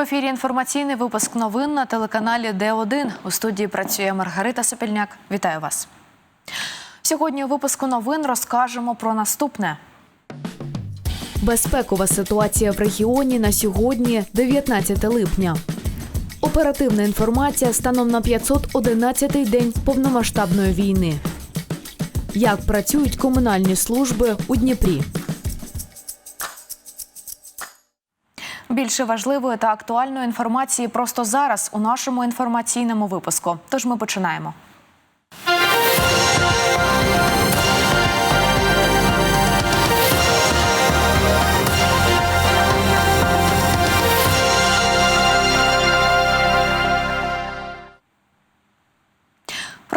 В ефірі інформаційний випуск новин на телеканалі Д1. У студії працює Маргарита Сопільняк. Вітаю вас. Сьогодні у випуску новин розкажемо про наступне. Безпекова ситуація в регіоні на сьогодні, 19 липня. Оперативна інформація станом на 511-й день повномасштабної війни. Як працюють комунальні служби у Дніпрі? Більше важливої та актуальної інформації просто зараз у нашому інформаційному випуску. Тож ми починаємо.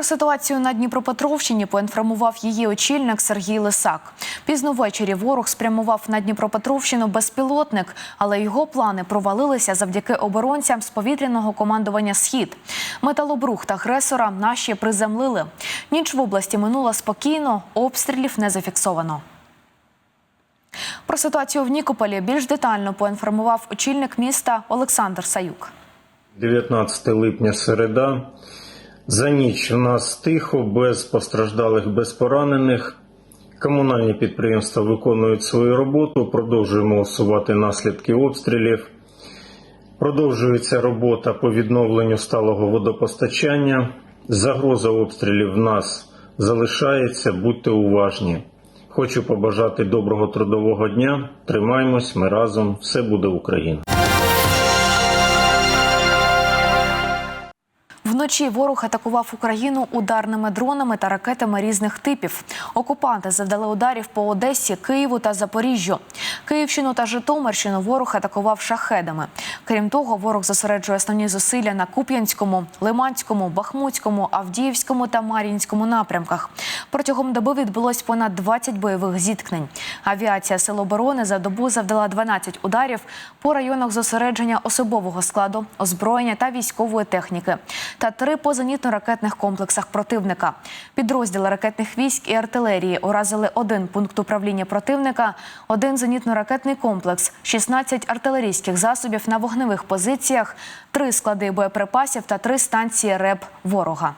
Ситуацію на Дніпропетровщині поінформував її очільник Сергій Лисак. Пізно ввечері ворог спрямував на Дніпропетровщину безпілотник, але його плани провалилися завдяки оборонцям з повітряного командування Схід. Металобрух та агресора наші приземлили. Ніч в області минула спокійно, обстрілів не зафіксовано. Про ситуацію в Нікополі більш детально поінформував очільник міста Олександр Саюк. 19 липня середа. За ніч у нас тихо, без постраждалих, без поранених. Комунальні підприємства виконують свою роботу, продовжуємо усувати наслідки обстрілів. Продовжується робота по відновленню сталого водопостачання. Загроза обстрілів в нас залишається, будьте уважні. Хочу побажати доброго трудового дня. Тримаймось, ми разом, все буде Україна. Вночі ворог атакував Україну ударними дронами та ракетами різних типів. Окупанти завдали ударів по Одесі, Києву та Запоріжжю. Київщину та Житомирщину ворог атакував шахедами. Крім того, ворог зосереджує основні зусилля на Куп'янському, Лиманському, Бахмутському, Авдіївському та Мар'їнському напрямках. Протягом доби відбулось понад 20 бойових зіткнень. Авіація Сил оборони за добу завдала 12 ударів по районах зосередження особового складу, озброєння та військової техніки та три по зенітно-ракетних комплексах противника. Підрозділи ракетних військ і артилерії уразили один пункт управління противника, один зенітно-ракетний комплекс, 16 артилерійських засобів на вогневих позиціях, три склади боєприпасів та три станції РЕБ ворога.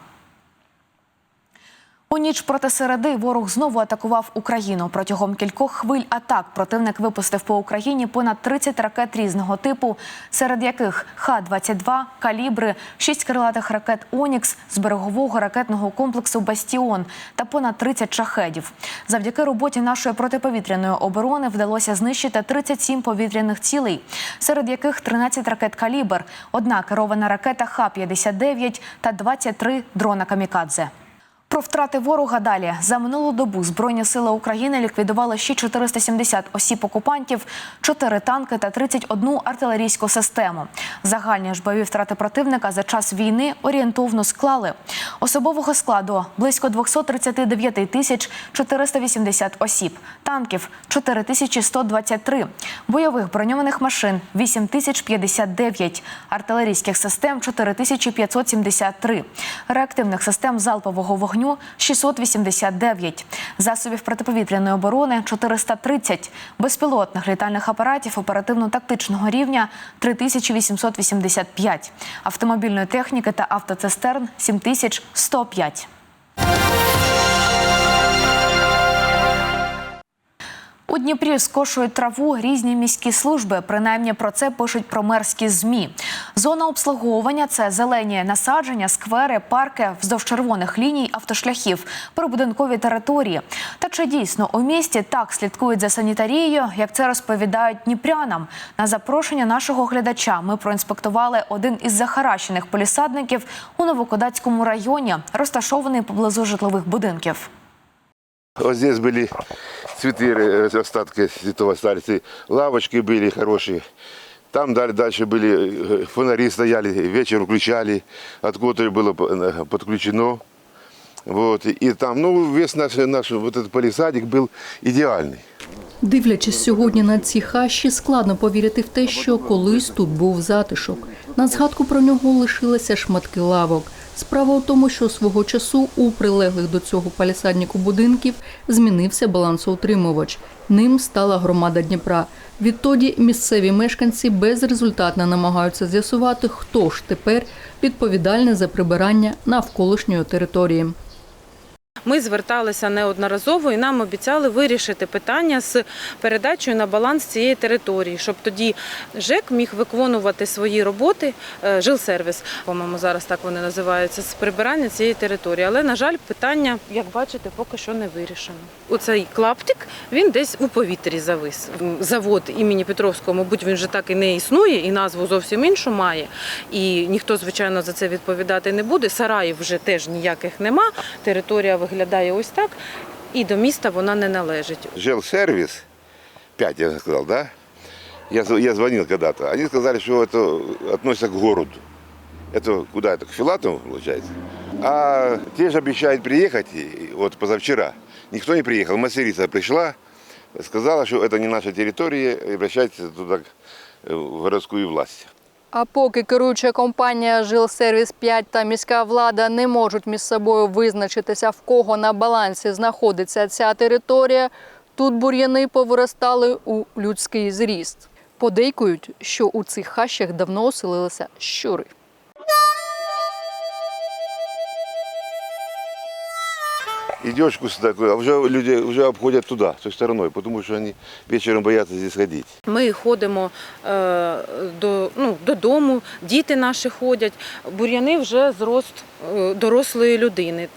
У ніч проти середи ворог знову атакував Україну. Протягом кількох хвиль атак противник випустив по Україні понад 30 ракет різного типу, серед яких Х-22, калібри, 6 крилатих ракет Онікс з берегового ракетного комплексу Бастіон та понад 30 шахедів. Завдяки роботі нашої протиповітряної оборони вдалося знищити 37 повітряних цілей, серед яких 13 ракет калібр, одна керована ракета Х-59 та 23 дрона камікадзе. Про втрати ворога далі. За минулу добу Збройні сили України ліквідували ще 470 осіб окупантів, 4 танки та 31 артилерійську систему. Загальні ж бойові втрати противника за час війни орієнтовно склали. Особового складу близько 239 тисяч 480 осіб, танків 4123, бойових броньованих машин 8059, артилерійських систем 4573, реактивних систем залпового вогню 689, засобів протиповітряної оборони 430, безпілотних літальних апаратів оперативно-тактичного рівня 3885, автомобільної техніки та автоцистерн 7105. У Дніпрі скошують траву різні міські служби. Принаймні про це пишуть промерські змі. Зона обслуговування це зелені насадження, сквери, парки вздовж червоних ліній автошляхів, прибудинкові території. Та чи дійсно у місті так слідкують за санітарією, як це розповідають дніпрянам? На запрошення нашого глядача ми проінспектували один із захаращених полісадників у Новокодацькому районі, розташований поблизу житлових будинків. Вот здесь были цветы, э, остатки цветовой старости, лавочки были хорошие. Там дали- дальше были э, фонари стояли, вечер включали, откуда было э, подключено. Вот. И там, ну, весь наш, наш вот этот полисадик был идеальный. Дивлячись сьогодні на ці хащі, складно повірити в те, що колись тут був затишок. На згадку про нього лишилися шматки лавок. Справа у тому, що свого часу у прилеглих до цього палісаднику будинків змінився балансоутримувач. Ним стала громада Дніпра. Відтоді місцеві мешканці безрезультатно намагаються з'ясувати, хто ж тепер відповідальний за прибирання навколишньої території. Ми зверталися неодноразово і нам обіцяли вирішити питання з передачею на баланс цієї території, щоб тоді ЖЕК міг виконувати свої роботи, е, жилсервіс, по-моєму, зараз так вони називаються, з прибирання цієї території. Але, на жаль, питання, як бачите, поки що не вирішено. Оцей клаптик він десь у повітрі завис. Завод імені Петровського, мабуть, він вже так і не існує, і назву зовсім іншу має. І ніхто, звичайно, за це відповідати не буде. Сараїв вже теж ніяких нема. Територія виглядає ось так, і до міста вона не належить. Жилсервис, 5 я сказал, да? Я, я звонил когда-то. Они сказали, что это относится к городу. Это куда это? К Филатову, получается? А те же обещают приехать, вот позавчера. Никто не приехал. Мастерица пришла, сказала, что это не наша территория, и обращайтесь туда в городскую власть. А поки керуюча компанія Жилсервіс 5 та міська влада не можуть між собою визначитися, в кого на балансі знаходиться ця територія, тут бур'яни повиростали у людський зріст. Подейкують, що у цих хащах давно оселилися щури. Идешь куда такой, а уже люди уже обходят туда, той стороной, потому что они вечером боятся здесь ходить. Ми ходимо е, до, ну, додому, діти наші ходять. Бур'яни вже зрост е, дорослої людини.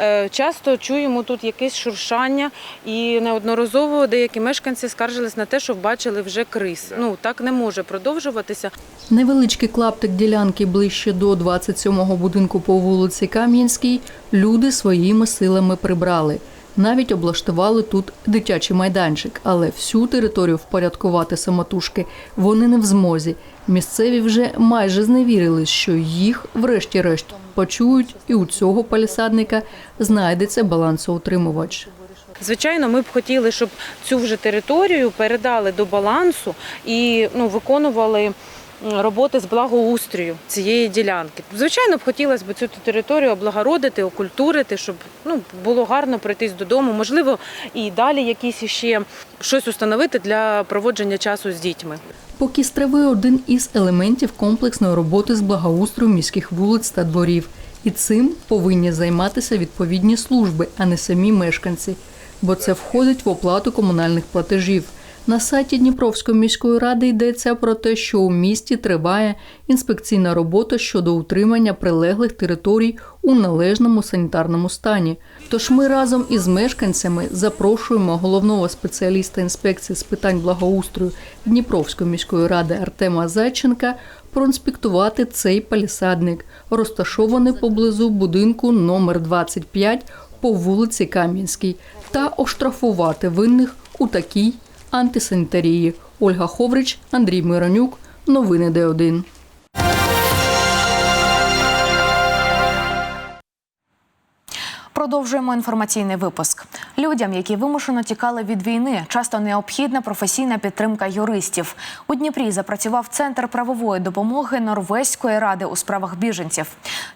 Е, часто чуємо тут якесь шуршання, і неодноразово деякі мешканці скаржились на те, що бачили вже крис. Ну так не може продовжуватися. Невеличкий клаптик ділянки ближче до 27-го будинку по вулиці Кам'янській люди своїми силами прибрали. Навіть облаштували тут дитячий майданчик, але всю територію впорядкувати самотужки вони не в змозі. Місцеві вже майже зневірились, що їх, врешті-решт, почують, і у цього палісадника знайдеться балансоутримувач. Звичайно, ми б хотіли, щоб цю вже територію передали до балансу і ну, виконували роботи з благоустрою цієї ділянки. Звичайно, б хотілося б цю територію облагородити, окультурити, щоб ну, було гарно пройтись додому. Можливо, і далі якісь ще щось установити для проводження часу з дітьми. Покіс трави – один із елементів комплексної роботи з благоустрою міських вулиць та дворів. І цим повинні займатися відповідні служби, а не самі мешканці, бо це входить в оплату комунальних платежів. На сайті Дніпровської міської ради йдеться про те, що у місті триває інспекційна робота щодо утримання прилеглих територій у належному санітарному стані. Тож ми разом із мешканцями запрошуємо головного спеціаліста інспекції з питань благоустрою Дніпровської міської ради Артема Зайченка проінспектувати цей палісадник, розташований поблизу будинку номер 25 по вулиці Кам'янській, та оштрафувати винних у такій антисанітарії. Ольга Ховрич, Андрій Миронюк. Новини Д1. Продовжуємо інформаційний випуск. Людям, які вимушено тікали від війни, часто необхідна професійна підтримка юристів. У Дніпрі запрацював центр правової допомоги Норвезької ради у справах біженців.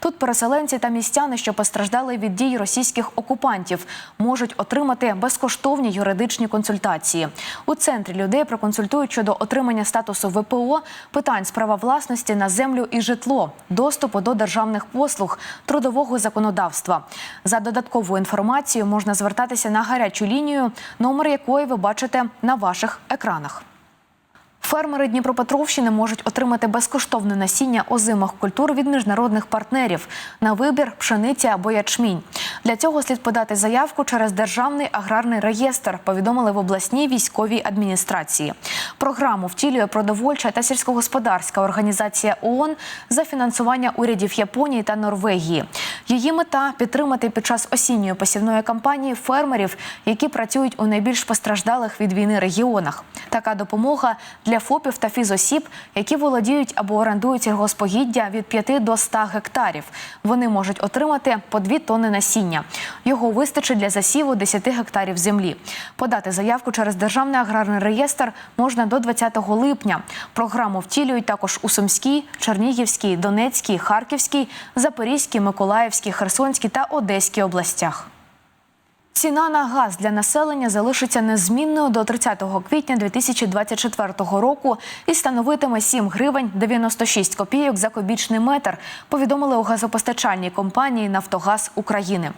Тут переселенці та містяни, що постраждали від дій російських окупантів, можуть отримати безкоштовні юридичні консультації. У центрі людей проконсультують щодо отримання статусу ВПО, питань з права власності на землю і житло, доступу до державних послуг, трудового законодавства. За додатковою інформацію можна звертатися на гарячу лінію, номер якої ви бачите на ваших екранах. Фермери Дніпропетровщини можуть отримати безкоштовне насіння озимих культур від міжнародних партнерів на вибір пшениці або ячмінь. Для цього слід подати заявку через державний аграрний реєстр. Повідомили в обласній військовій адміністрації. Програму втілює продовольча та сільськогосподарська організація ООН за фінансування урядів Японії та Норвегії. Її мета підтримати під час осінньої посівної кампанії фермерів, які працюють у найбільш постраждалих від війни регіонах. Така допомога для ФОПів та фізосіб, які володіють або орендують сільгоспогіддя від 5 до 100 гектарів. Вони можуть отримати по 2 тонни насіння. Його вистачить для засіву 10 гектарів землі. Подати заявку через державний аграрний реєстр можна до 20 липня. Програму втілюють також у Сумській, Чернігівській, Донецькій, Харківській, Запорізькій, Миколаївській, Херсонській та Одеській областях. Ціна на газ для населення залишиться незмінною до 30 квітня 2024 року і становитиме 7 гривень 96 копійок за кубічний метр, повідомили у газопостачальній компанії Нафтогаз України.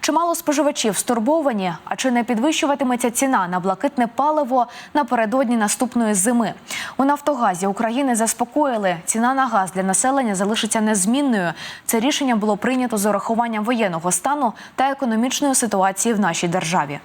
Чимало споживачів стурбовані, а чи не підвищуватиметься ціна на блакитне паливо напередодні наступної зими? У Нафтогазі України заспокоїли, ціна на газ для населення залишиться незмінною. Це рішення було прийнято з урахуванням воєнного стану та економічної ситуації в нашій державі.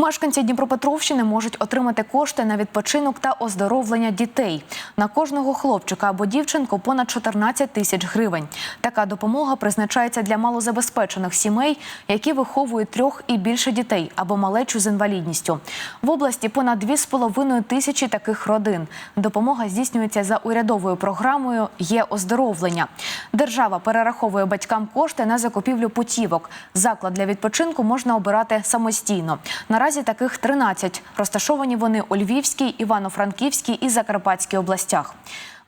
Мешканці Дніпропетровщини можуть отримати кошти на відпочинок та оздоровлення дітей. На кожного хлопчика або дівчинку понад 14 тисяч гривень. Така допомога призначається для малозабезпечених сімей, які виховують трьох і більше дітей або малечу з інвалідністю. В області понад 2,5 тисячі таких родин. Допомога здійснюється за урядовою програмою Є оздоровлення. Держава перераховує батькам кошти на закупівлю путівок. Заклад для відпочинку можна обирати самостійно. Наразі таких 13. Розташовані вони у Львівській, Івано-Франківській і Закарпатській областях.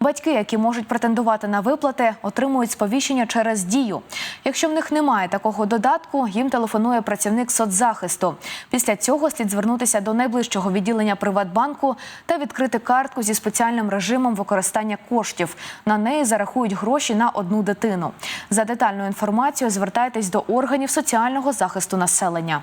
Батьки, які можуть претендувати на виплати, отримують сповіщення через дію. Якщо в них немає такого додатку, їм телефонує працівник соцзахисту. Після цього слід звернутися до найближчого відділення Приватбанку та відкрити картку зі спеціальним режимом використання коштів. На неї зарахують гроші на одну дитину. За детальною інформацією звертайтесь до органів соціального захисту населення.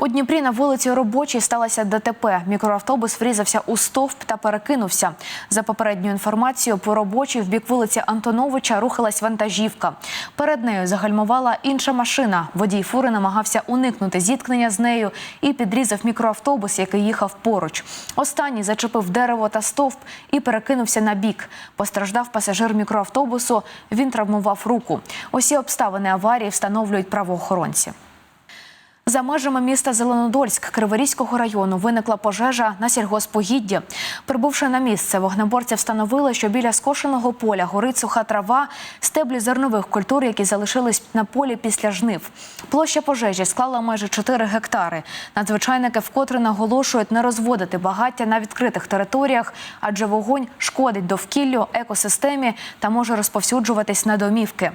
У Дніпрі на вулиці Робочій сталося ДТП. Мікроавтобус врізався у стовп та перекинувся. За попередньою інформацією, по робочій в бік вулиці Антоновича рухалась вантажівка. Перед нею загальмувала інша машина. Водій фури намагався уникнути зіткнення з нею і підрізав мікроавтобус, який їхав поруч. Останній зачепив дерево та стовп і перекинувся на бік. Постраждав пасажир мікроавтобусу. Він травмував руку. Усі обставини аварії встановлюють правоохоронці. За межами міста Зеленодольськ Криворізького району виникла пожежа на сільгоспогідді. Прибувши на місце, вогнеборці встановили, що біля скошеного поля горить суха трава, стеблі зернових культур, які залишились на полі після жнив. Площа пожежі склала майже 4 гектари. Надзвичайники вкотре наголошують не розводити багаття на відкритих територіях, адже вогонь шкодить довкіллю, екосистемі та може розповсюджуватись на домівки.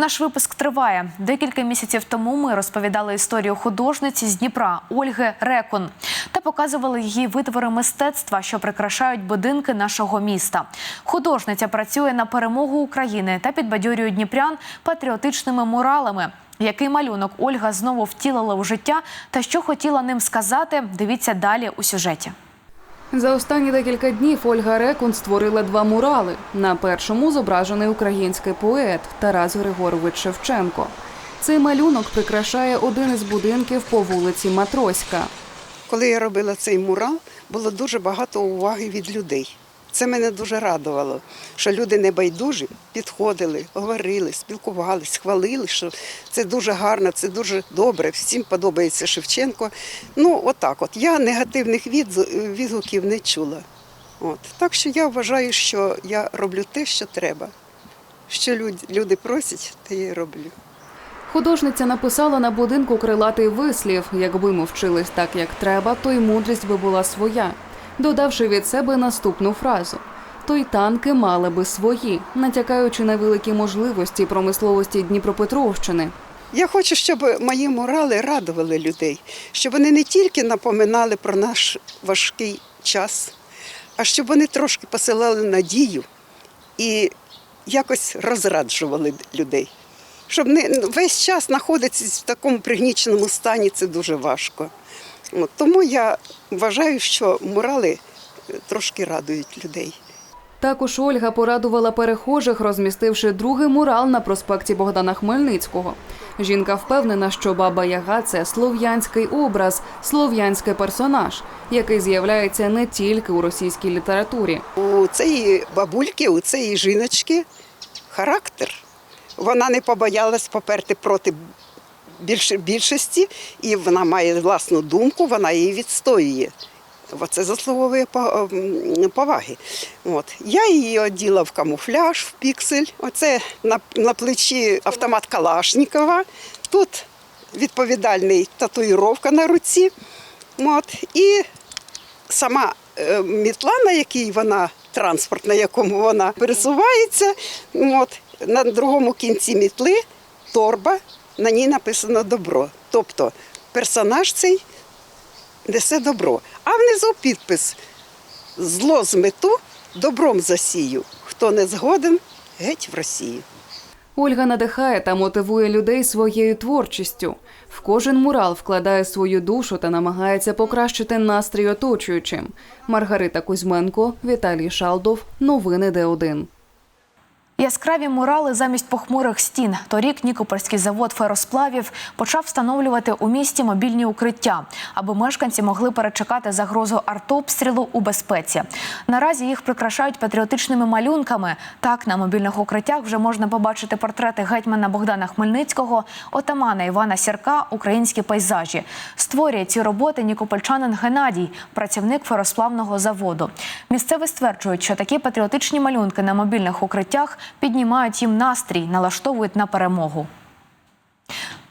Наш випуск триває. Декілька місяців тому ми розповідали історію художниці з Дніпра Ольги Рекун та показували її витвори мистецтва, що прикрашають будинки нашого міста. Художниця працює на перемогу України та підбадьорює дніпрян патріотичними муралами. Який малюнок Ольга знову втілила у життя та що хотіла ним сказати, дивіться далі у сюжеті. За останні декілька днів Ольга Рекун створила два мурали. На першому зображений український поет Тарас Григорович Шевченко. Цей малюнок прикрашає один із будинків по вулиці Матроська. Коли я робила цей мурал, було дуже багато уваги від людей. Це мене дуже радувало, що люди небайдужі підходили, говорили, спілкувались, хвалили, що це дуже гарно, це дуже добре. Всім подобається Шевченко. Ну, отак, от я негативних відгуків не чула. От. Так що я вважаю, що я роблю те, що треба. Що люд- люди просять, те я і роблю. Художниця написала на будинку крилатий вислів: якби ми вчились так, як треба, то й мудрість би була своя, додавши від себе наступну фразу. То й танки мали би свої, натякаючи на великі можливості промисловості Дніпропетровщини. Я хочу, щоб мої морали радували людей, щоб вони не тільки напоминали про наш важкий час, а щоб вони трошки посилали надію і якось розраджували людей. Щоб не весь час знаходитися в такому пригніченому стані, це дуже важко. От, тому я вважаю, що морали е, трошки радують людей. Також Ольга порадувала перехожих, розмістивши другий мурал на проспекті Богдана Хмельницького. Жінка впевнена, що баба Яга це слов'янський образ, слов'янський персонаж, який з'являється не тільки у російській літературі. У цієї бабульки, у цієї жіночки характер. Вона не побоялась поперти проти більш- більшості, і вона має власну думку, вона її відстоює. Оце заслуговує поваги. От. Я її оділа в камуфляж, в піксель. Оце на, на плечі автомат Калашнікова. Тут відповідальний татуїровка на руці. От. І сама е, мітла, на якій вона, транспорт, на якому вона пересувається. От. На другому кінці мітли торба, на ній написано добро. Тобто персонаж цей несе добро. А внизу підпис зло змету, добром засію. Хто не згоден, геть в Росію. Ольга надихає та мотивує людей своєю творчістю. В кожен мурал вкладає свою душу та намагається покращити настрій оточуючим. Маргарита Кузьменко, Віталій Шалдов. Новини Д1. Яскраві мурали замість похмурих стін. Торік Нікопольський завод феросплавів почав встановлювати у місті мобільні укриття, аби мешканці могли перечекати загрозу артобстрілу у безпеці. Наразі їх прикрашають патріотичними малюнками. Так на мобільних укриттях вже можна побачити портрети гетьмана Богдана Хмельницького, отамана Івана Сірка, українські пейзажі. Створює ці роботи нікопольчанин Геннадій, працівник феросплавного заводу. Місцеві стверджують, що такі патріотичні малюнки на мобільних укриттях піднімають їм настрій, налаштовують на перемогу.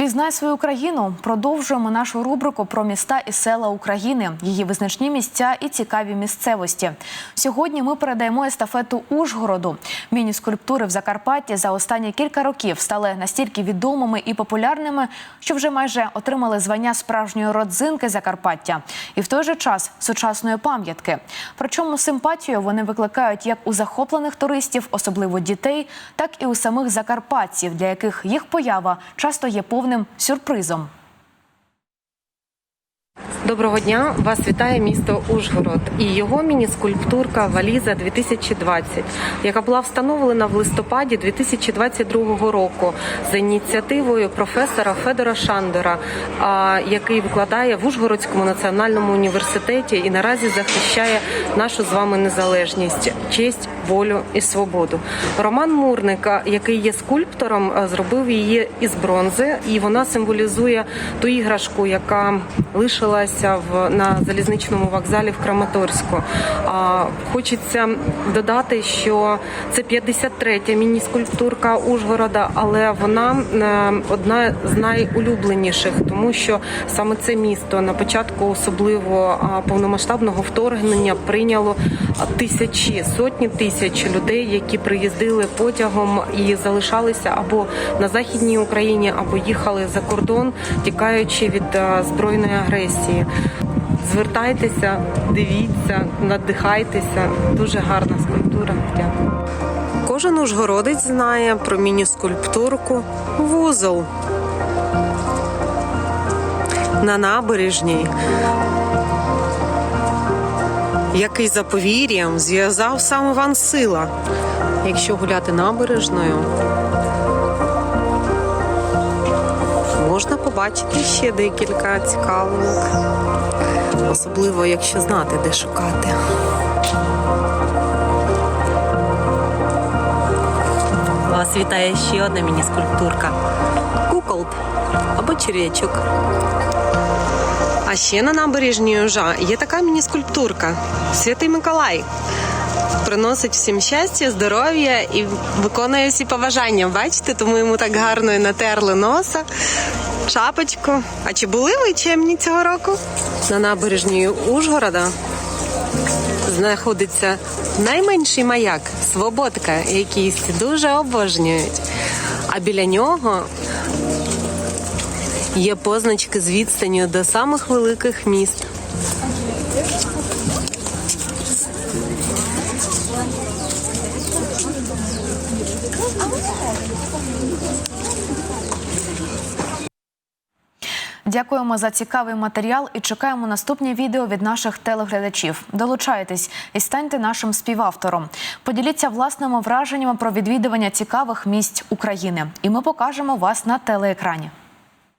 Пізнай свою країну. Продовжуємо нашу рубрику про міста і села України, її визначні місця і цікаві місцевості. Сьогодні ми передаємо естафету Ужгороду. Міні-скульптури в Закарпатті за останні кілька років стали настільки відомими і популярними, що вже майже отримали звання справжньої родзинки Закарпаття, і в той же час сучасної пам'ятки. Причому симпатію вони викликають як у захоплених туристів, особливо дітей, так і у самих закарпатців, для яких їх поява часто є повним сюрпризом. Доброго дня! Вас вітає місто Ужгород і його міні-скульптурка Валіза 2020, яка була встановлена в листопаді 2022 року за ініціативою професора Федора Шандора, який викладає в Ужгородському національному університеті і наразі захищає нашу з вами незалежність, честь, волю і свободу. Роман Мурника, який є скульптором, зробив її із бронзи, і вона символізує ту іграшку, яка лишилася в на залізничному вокзалі в Краматорську. А, хочеться додати, що це 53-я міні-скульптурка Ужгорода, але вона е, одна з найулюбленіших, тому що саме це місто на початку особливо повномасштабного вторгнення прийняло тисячі, сотні тисяч людей, які приїздили потягом і залишалися або на західній Україні, або їхали за кордон, тікаючи від е, збройної агресії. Звертайтеся, дивіться, надихайтеся. Дуже гарна скульптура. Дякую. Кожен ужгородець знає про міні-скульптурку вузол на набережній, який за повір'ям зв'язав сам Іван Сила. Якщо гуляти набережною, можна побачити ще декілька цікавинок, особливо якщо знати, де шукати. Вас вітає ще одна міні-скульптурка. Куколд або черв'ячок. А ще на набережній Ужа є така міні-скульптурка Святий Миколай. Приносить всім щастя, здоров'я і виконує всі побажання. Бачите, тому йому так гарно і натерли носа, шапочку. А чи були ви чемні цього року? На набережній Ужгорода знаходиться найменший маяк Свободка, який дуже обожнюють. А біля нього є позначки з відстані до самих великих міст. Дякуємо за цікавий матеріал і чекаємо наступні відео від наших телеглядачів. Долучайтесь і станьте нашим співавтором. Поділіться власними враженнями про відвідування цікавих місць України, і ми покажемо вас на телеекрані.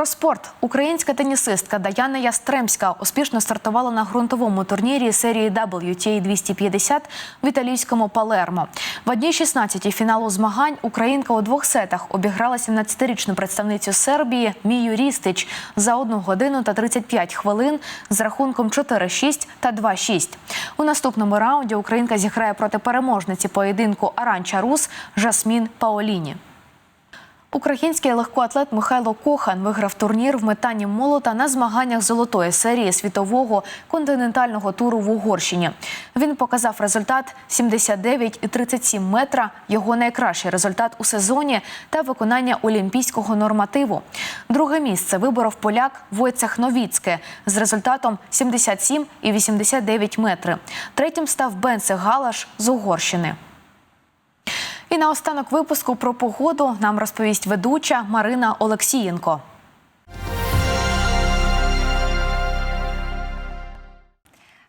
Про спорт українська тенісистка Даяна Ястремська успішно стартувала на ґрунтовому турнірі серії WTA 250 в італійському Палермо. В одній 16 фіналу змагань українка у двох сетах обіграла 17-річну представницю Сербії Мію Рістич за 1 годину та 35 хвилин з рахунком 4-6 та 2-6. У наступному раунді українка зіграє проти переможниці поєдинку Аранча Рус Жасмін Паоліні. Український легкоатлет Михайло Кохан виграв турнір в метанні молота на змаганнях золотої серії світового континентального туру в Угорщині. Він показав результат 79,37 метра, його найкращий результат у сезоні та виконання олімпійського нормативу. Друге місце виборов поляк Войцех Новіцьке з результатом 77,89 метри. Третім став Бенце Галаш з Угорщини. І на останок випуску про погоду нам розповість ведуча Марина Олексієнко.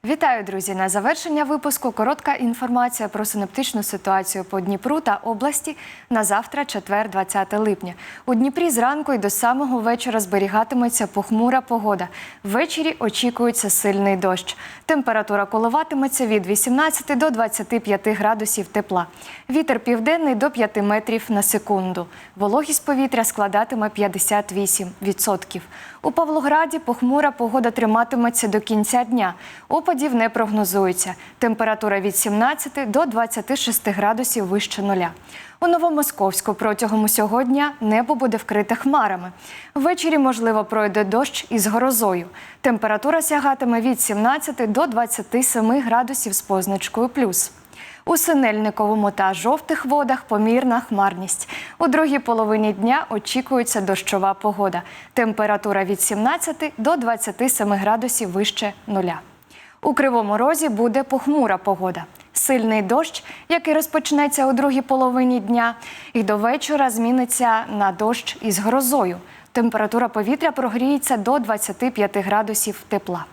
Вітаю, друзі! На завершення випуску коротка інформація про синоптичну ситуацію по Дніпру та області на завтра, четвер, 20 липня. У Дніпрі зранку і до самого вечора зберігатиметься похмура погода. Ввечері очікується сильний дощ. Температура коливатиметься від 18 до 25 градусів тепла. Вітер південний до 5 метрів на секунду. Вологість повітря складатиме 58%. У Павлограді похмура погода триматиметься до кінця дня. Опадів не прогнозується. Температура від 17 до 26 градусів вище нуля. У Новомосковську протягом усього дня небо буде вкрите хмарами. Ввечері, можливо, пройде дощ із грозою. Температура сягатиме від 17 до 27 градусів з позначкою плюс. У Синельниковому та жовтих водах помірна хмарність. У другій половині дня очікується дощова погода. Температура від 17 до 27 градусів вище нуля. У Кривому Розі буде похмура погода. Сильний дощ, який розпочнеться у другій половині дня, і до вечора зміниться на дощ із грозою. Температура повітря прогріється до 25 градусів тепла.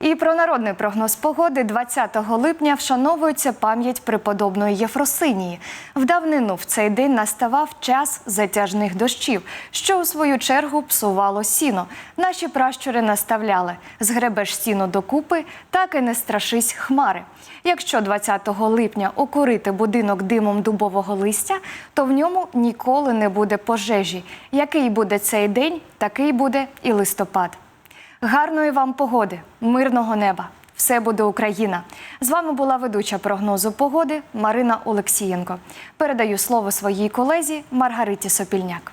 І про народний прогноз погоди 20 липня вшановується пам'ять преподобної Єфросинії. В давнину в цей день наставав час затяжних дощів, що у свою чергу псувало сіно. Наші пращури наставляли: згребеш сіно докупи, так і не страшись хмари. Якщо 20 липня окурити будинок димом дубового листя, то в ньому ніколи не буде пожежі. Який буде цей день, такий буде і листопад. Гарної вам погоди, мирного неба. Все буде Україна. З вами була ведуча прогнозу погоди Марина Олексієнко. Передаю слово своїй колезі Маргариті Сопільняк.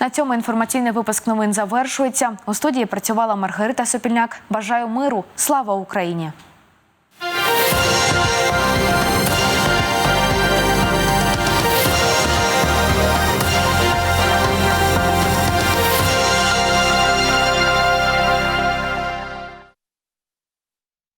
На цьому інформаційний випуск новин завершується. У студії працювала Маргарита Сопільняк. Бажаю миру. Слава Україні!